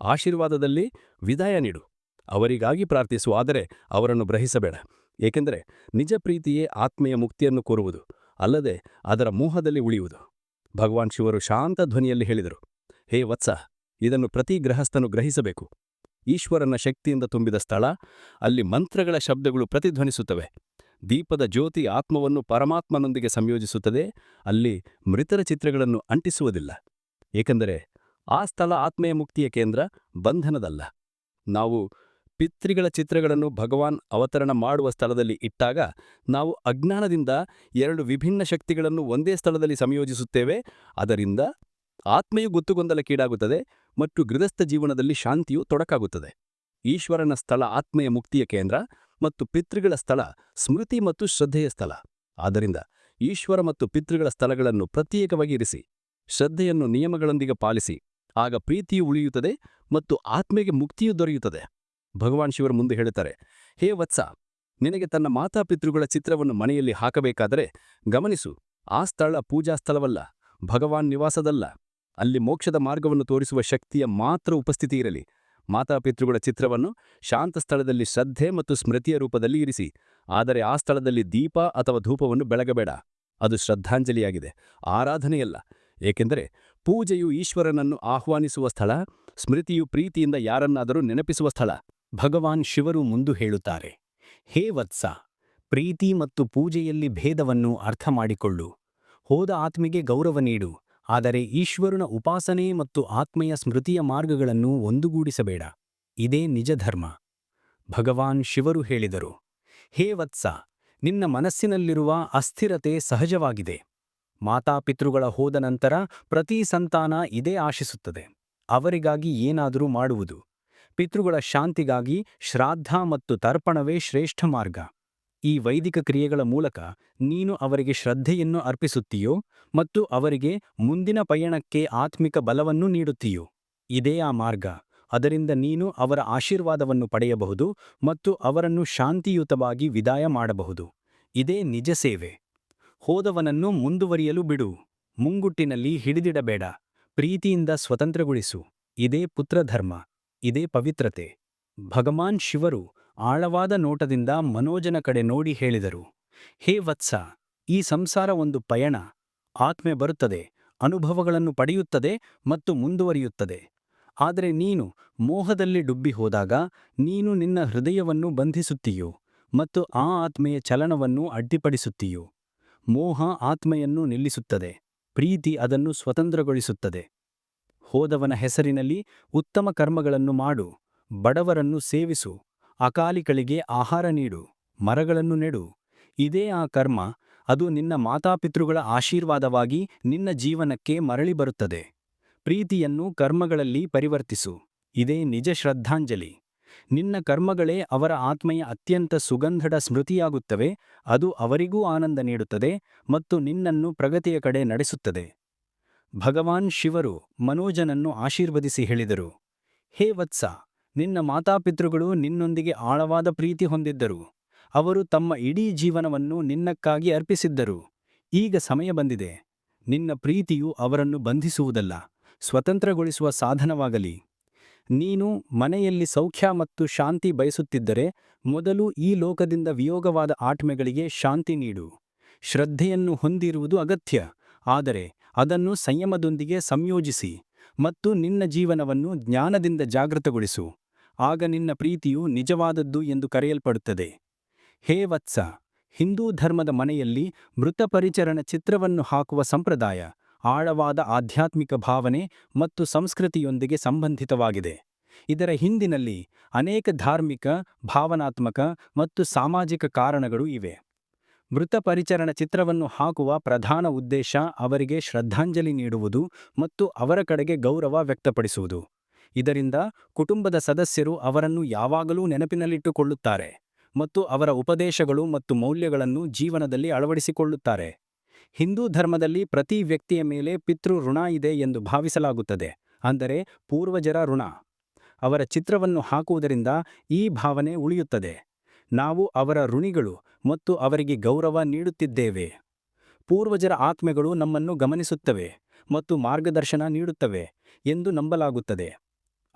ಆಶೀರ್ವಾದದಲ್ಲಿ ವಿದಾಯ ನೀಡು. ಅವರಿಗಾಗಿ ಪ್ರಾರ್ಥಿಸು, ಆದರೆ ಅವರನ್ನು ಗ್ರಹಿಸಬೇಡ. ಏಕೆಂದರೆ ನಿಜ ಪ್ರೀತಿಯೇ ಆತ್ಮೆಯ ಮುಕ್ತಿಯನ್ನು ಕೋರುವುದು, ಅಲ್ಲದೆ ಅದರ ಮೋಹದಲ್ಲಿ ಉಳಿಯುವುದು. ಭಗವಾನ್ ಶಿವರು ಶಾಂತ ಧ್ವನಿಯಲ್ಲಿ ಹೇಳಿದರು, ಹೇ ವತ್ಸ, ಇದನ್ನು ಪ್ರತಿ ಗ್ರಹಸ್ಥನು ಗ್ರಹಿಸಬೇಕು. ಈಶ್ವರನ ಶಕ್ತಿಯಿಂದ ತುಂಬಿದ ಸ್ಥಳ, ಅಲ್ಲಿ ಮಂತ್ರಗಳ ಶಬ್ದಗಳು ಪ್ರತಿಧ್ವನಿಸುತ್ತವೆ. ದೀಪದ ಜ್ಯೋತಿ ಆತ್ಮವನ್ನು ಪರಮಾತ್ಮನೊಂದಿಗೆ ಸಂಯೋಜಿಸುತ್ತದೆ, ಅಲ್ಲಿ ಮೃತರ ಚಿತ್ರಗಳನ್ನು ಅಂಟಿಸುವುದಿಲ್ಲ. ಏಕೆಂದರೆ ಆ ಸ್ಥಳ ಆತ್ಮೆಯ ಮುಕ್ತಿಯ ಕೇಂದ್ರ, ಬಂಧನದಲ್ಲ. ನಾವು ಪಿತೃಗಳ ಚಿತ್ರಗಳನ್ನು ಭಗವಾನ್ ಅವತರಣ ಮಾಡುವ ಸ್ಥಳದಲ್ಲಿ ಇಟ್ಟಾಗ ನಾವು ಅಜ್ಞಾನದಿಂದ ಎರಡು ವಿಭಿನ್ನ ಶಕ್ತಿಗಳನ್ನು ಒಂದೇ ಸ್ಥಳದಲ್ಲಿ ಸಂಯೋಜಿಸುತ್ತೇವೆ, ಅದರಿಂದ ಆತ್ಮೆಯು ಗೊತ್ತುಗೊಂದಲಕ್ಕೀಡಾಗುತ್ತದೆ ಮತ್ತು ಗೃಹಸ್ಥ ಜೀವನದಲ್ಲಿ ಶಾಂತಿಯು ತೊಡಕಾಗುತ್ತದೆ. ಈಶ್ವರನ ಸ್ಥಳ ಆತ್ಮೆಯ ಮುಕ್ತಿಯ ಕೇಂದ್ರ ಮತ್ತು ಪಿತೃಗಳ ಸ್ಥಳ ಸ್ಮೃತಿ ಮತ್ತು ಶ್ರದ್ಧೆಯ ಸ್ಥಳ. ಆದ್ದರಿಂದ ಈಶ್ವರ ಮತ್ತು ಪಿತೃಗಳ ಸ್ಥಳಗಳನ್ನು ಪ್ರತ್ಯೇಕವಾಗಿ ಇರಿಸಿ, ಶ್ರದ್ಧೆಯನ್ನು ನಿಯಮಗಳೊಂದಿಗೆ ಪಾಲಿಸಿ, ಆಗ ಪ್ರೀತಿಯು ಉಳಿಯುತ್ತದೆ ಮತ್ತು ಆತ್ಮೆಗೆ ಮುಕ್ತಿಯು ದೊರೆಯುತ್ತದೆ. ಭಗವಾನ್ ಶಿವರು ಮುಂದೆ ಹೇಳುತ್ತಾರೆ, ಹೇ ವತ್ಸ, ನಿನಗೆ ತನ್ನ ಮಾತಾಪಿತೃಗಳ ಚಿತ್ರವನ್ನು ಮನೆಯಲ್ಲಿ ಹಾಕಬೇಕಾದರೆ ಗಮನಿಸು, ಆ ಸ್ಥಳ ಪೂಜಾ ಸ್ಥಳವಲ್ಲ, ಭಗವಾನ್ ನಿವಾಸದಲ್ಲ. ಅಲ್ಲಿ ಮೋಕ್ಷದ ಮಾರ್ಗವನ್ನು ತೋರಿಸುವ ಶಕ್ತಿಯ ಮಾತ್ರ ಉಪಸ್ಥಿತಿ ಇರಲಿ. ಮಾತಾಪಿತೃಗಳ ಚಿತ್ರವನ್ನು ಶಾಂತ ಸ್ಥಳದಲ್ಲಿ ಶ್ರದ್ಧೆ ಮತ್ತು ಸ್ಮೃತಿಯ ರೂಪದಲ್ಲಿ ಇರಿಸಿ, ಆದರೆ ಆ ಸ್ಥಳದಲ್ಲಿ ದೀಪ ಅಥವಾ ಧೂಪವನ್ನು ಬೆಳಗಬೇಡ. ಅದು ಶ್ರದ್ಧಾಂಜಲಿಯಾಗಿದೆ, ಆರಾಧನೆಯಲ್ಲ. ಏಕೆಂದರೆ ಪೂಜೆಯು ಈಶ್ವರನನ್ನು ಆಹ್ವಾನಿಸುವ ಸ್ಥಳ, ಸ್ಮೃತಿಯು ಪ್ರೀತಿಯಿಂದ ಯಾರನ್ನಾದರೂ ನೆನಪಿಸುವ ಸ್ಥಳ. ಭಗವಾನ್ ಶಿವರು ಮುಂದು ಹೇಳುತ್ತಾರೆ, ಹೇ ವತ್ಸ, ಪ್ರೀತಿ ಮತ್ತು ಪೂಜೆಯಲ್ಲಿ ಭೇದವನ್ನು ಅರ್ಥ ಮಾಡಿಕೊಳ್ಳು ಹೋದ ಆತ್ಮೆಗೆ ಗೌರವ ನೀಡು, ಆದರೆ ಈಶ್ವರನ ಉಪಾಸನೆ ಮತ್ತು ಆತ್ಮೆಯ ಸ್ಮೃತಿಯ ಮಾರ್ಗಗಳನ್ನು ಒಂದುಗೂಡಿಸಬೇಡ. ಇದೇ ನಿಜ ಧರ್ಮ. ಭಗವಾನ್ ಶಿವರು ಹೇಳಿದರು, ಹೇ ವತ್ಸ, ನಿನ್ನ ಮನಸ್ಸಿನಲ್ಲಿರುವ ಅಸ್ಥಿರತೆ ಸಹಜವಾಗಿದೆ. ಮಾತಾಪಿತೃಗಳ ಹೋದ ನಂತರ ಪ್ರತಿ ಸಂತಾನ ಇದೇ ಆಶಿಸುತ್ತದೆ. ಅವರಿಗಾಗಿ ಏನಾದರೂ ಮಾಡುವುದು. ಪಿತೃಗಳ ಶಾಂತಿಗಾಗಿ ಶ್ರಾದ್ದ ಮತ್ತು ತರ್ಪಣವೇ ಶ್ರೇಷ್ಠ ಮಾರ್ಗ. ಈ ವೈದಿಕ ಕ್ರಿಯೆಗಳ ಮೂಲಕ ನೀನು ಅವರಿಗೆ ಶ್ರದ್ಧೆಯನ್ನು ಅರ್ಪಿಸುತ್ತೀಯೋ ಮತ್ತು ಅವರಿಗೆ ಮುಂದಿನ ಪಯಣಕ್ಕೆ ಆತ್ಮಿಕ ಬಲವನ್ನು ನೀಡುತ್ತೀಯೋ. ಇದೇ ಆ ಮಾರ್ಗ. ಅದರಿಂದ ನೀನು ಅವರ ಆಶೀರ್ವಾದವನ್ನು ಪಡೆಯಬಹುದು ಮತ್ತು ಅವರನ್ನು ಶಾಂತಿಯುತವಾಗಿ ವಿದಾಯ ಮಾಡಬಹುದು. ಇದೇ ನಿಜ ಸೇವೆ. ಹೋದವನನ್ನು ಮುಂದುವರಿಯಲು ಬಿಡು. ಮುಂಗುಟ್ಟಿನಲ್ಲಿ ಹಿಡಿದಿಡಬೇಡ. ಪ್ರೀತಿಯಿಂದ ಸ್ವತಂತ್ರಗೊಳಿಸು. ಇದೇ ಪುತ್ರಧರ್ಮ. ಇದೇ ಪವಿತ್ರತೆ. ಭಗವಾನ್ ಶಿವರು ಆಳವಾದ ನೋಟದಿಂದ ಮನೋಜನ ಕಡೆ ನೋಡಿ ಹೇಳಿದರು. ಹೇ ವತ್ಸ, ಈ ಸಂಸಾರ ಒಂದು ಪಯಣ. ಆತ್ಮೆ ಬರುತ್ತದೆ, ಅನುಭವಗಳನ್ನು ಪಡೆಯುತ್ತದೆ ಮತ್ತು ಮುಂದುವರಿಯುತ್ತದೆ. ಆದರೆ ನೀನು ಮೋಹದಲ್ಲಿ ಡುಬ್ಬಿ ಹೋದಾಗ ನೀನು ನಿನ್ನ ಹೃದಯವನ್ನು ಬಂಧಿಸುತ್ತೀಯೋ ಮತ್ತು ಆ ಆತ್ಮೆಯ ಚಲನವನ್ನು ಅಡ್ಡಿಪಡಿಸುತ್ತೀಯೋ. ಮೋಹ ಆತ್ಮೆಯನ್ನು ನಿಲ್ಲಿಸುತ್ತದೆ, ಪ್ರೀತಿ ಅದನ್ನು ಸ್ವತಂತ್ರಗೊಳಿಸುತ್ತದೆ. ಹೋದವನ ಹೆಸರಿನಲ್ಲಿ ಉತ್ತಮ ಕರ್ಮಗಳನ್ನು ಮಾಡು, ಬಡವರನ್ನು ಸೇವಿಸು, ಅಕಾಲಿಗಳಿಗೆ ಆಹಾರ ನೀಡು, ಮರಗಳನ್ನು ನೆಡು. ಇದೇ ಆ ಕರ್ಮ, ಅದು ನಿನ್ನ ಮಾತಾಪಿತೃಗಳ ಆಶೀರ್ವಾದವಾಗಿ ನಿನ್ನ ಜೀವನಕ್ಕೆ ಮರಳಿ ಬರುತ್ತದೆ. ಪ್ರೀತಿಯನ್ನು ಕರ್ಮಗಳಲ್ಲಿ ಪರಿವರ್ತಿಸು. ಇದೇ ನಿಜ ಶ್ರದ್ಧಾಂಜಲಿ. ನಿನ್ನ ಕರ್ಮಗಳೇ ಅವರ ಆತ್ಮೆಯ ಅತ್ಯಂತ ಸುಗಂಧದ ಸ್ಮೃತಿಯಾಗುತ್ತವೆ, ಅದು ಅವರಿಗೂ ಆನಂದ ನೀಡುತ್ತದೆ ಮತ್ತು ನಿನ್ನನ್ನು ಪ್ರಗತಿಯ ಕಡೆ ನಡೆಸುತ್ತದೆ. ಭಗವಾನ್ ಶಿವರು ಮನೋಜನನ್ನು ಆಶೀರ್ವದಿಸಿ ಹೇಳಿದರು, ಹೇ ವತ್ಸ, ನಿನ್ನ ಮಾತಾಪಿತೃಗಳು ನಿನ್ನೊಂದಿಗೆ ಆಳವಾದ ಪ್ರೀತಿ ಹೊಂದಿದ್ದರು. ಅವರು ತಮ್ಮ ಇಡೀ ಜೀವನವನ್ನು ನಿನ್ನಕ್ಕಾಗಿ ಅರ್ಪಿಸಿದ್ದರು. ಈಗ ಸಮಯ ಬಂದಿದೆ. ನಿನ್ನ ಪ್ರೀತಿಯು ಅವರನ್ನು ಬಂಧಿಸುವುದಲ್ಲ, ಸ್ವತಂತ್ರಗೊಳಿಸುವ ಸಾಧನವಾಗಲಿ. ನೀನು ಮನೆಯಲ್ಲಿ ಸೌಖ್ಯ ಮತ್ತು ಶಾಂತಿ ಬಯಸುತ್ತಿದ್ದರೆ ಮೊದಲು ಈ ಲೋಕದಿಂದ ವಿಯೋಗವಾದ ಆಟ್ಮೆಗಳಿಗೆ ಶಾಂತಿ ನೀಡು. ಶ್ರದ್ಧೆಯನ್ನು ಹೊಂದಿರುವುದು ಅಗತ್ಯ. ಆದರೆ ಅದನ್ನು ಸಂಯಮದೊಂದಿಗೆ ಸಂಯೋಜಿಸಿ ಮತ್ತು ನಿನ್ನ ಜೀವನವನ್ನು ಜ್ಞಾನದಿಂದ ಜಾಗೃತಗೊಳಿಸು. ಆಗ ನಿನ್ನ ಪ್ರೀತಿಯು ನಿಜವಾದದ್ದು ಎಂದು ಕರೆಯಲ್ಪಡುತ್ತದೆ. ಹೇ ವತ್ಸ! ಹಿಂದೂ ಧರ್ಮದ ಮನೆಯಲ್ಲಿ ಮೃತಪರಿಚರಣ ಚಿತ್ರವನ್ನು ಹಾಕುವ ಸಂಪ್ರದಾಯ ಆಳವಾದ ಆಧ್ಯಾತ್ಮಿಕ ಭಾವನೆ ಮತ್ತು ಸಂಸ್ಕೃತಿಯೊಂದಿಗೆ ಸಂಬಂಧಿತವಾಗಿದೆ. ಇದರ ಹಿಂದಿನಲ್ಲಿ ಅನೇಕ ಧಾರ್ಮಿಕ, ಭಾವನಾತ್ಮಕ ಮತ್ತು ಸಾಮಾಜಿಕ ಕಾರಣಗಳು ಇವೆ. ಮೃತ ಪರಿಚರಣ ಚಿತ್ರವನ್ನು ಹಾಕುವ ಪ್ರಧಾನ ಉದ್ದೇಶ ಅವರಿಗೆ ಶ್ರದ್ಧಾಂಜಲಿ ನೀಡುವುದು ಮತ್ತು ಅವರ ಕಡೆಗೆ ಗೌರವ ವ್ಯಕ್ತಪಡಿಸುವುದು. ಇದರಿಂದ ಕುಟುಂಬದ ಸದಸ್ಯರು ಅವರನ್ನು ಯಾವಾಗಲೂ ನೆನಪಿನಲ್ಲಿಟ್ಟುಕೊಳ್ಳುತ್ತಾರೆ ಮತ್ತು ಅವರ ಉಪದೇಶಗಳು ಮತ್ತು ಮೌಲ್ಯಗಳನ್ನು ಜೀವನದಲ್ಲಿ ಅಳವಡಿಸಿಕೊಳ್ಳುತ್ತಾರೆ. ಹಿಂದೂ ಧರ್ಮದಲ್ಲಿ ಪ್ರತಿ ವ್ಯಕ್ತಿಯ ಮೇಲೆ ಪಿತೃ ಋಣ ಇದೆ ಎಂದು ಭಾವಿಸಲಾಗುತ್ತದೆ, ಅಂದರೆ ಪೂರ್ವಜರ ಋಣ. ಅವರ ಚಿತ್ರವನ್ನು ಹಾಕುವುದರಿಂದ ಈ ಭಾವನೆ ಉಳಿಯುತ್ತದೆ. ನಾವು ಅವರ ಋಣಿಗಳು ಮತ್ತು ಅವರಿಗೆ ಗೌರವ ನೀಡುತ್ತಿದ್ದೇವೆ. ಪೂರ್ವಜರ ಆತ್ಮೆಗಳು ನಮ್ಮನ್ನು ಗಮನಿಸುತ್ತವೆ ಮತ್ತು ಮಾರ್ಗದರ್ಶನ ನೀಡುತ್ತವೆ ಎಂದು ನಂಬಲಾಗುತ್ತದೆ.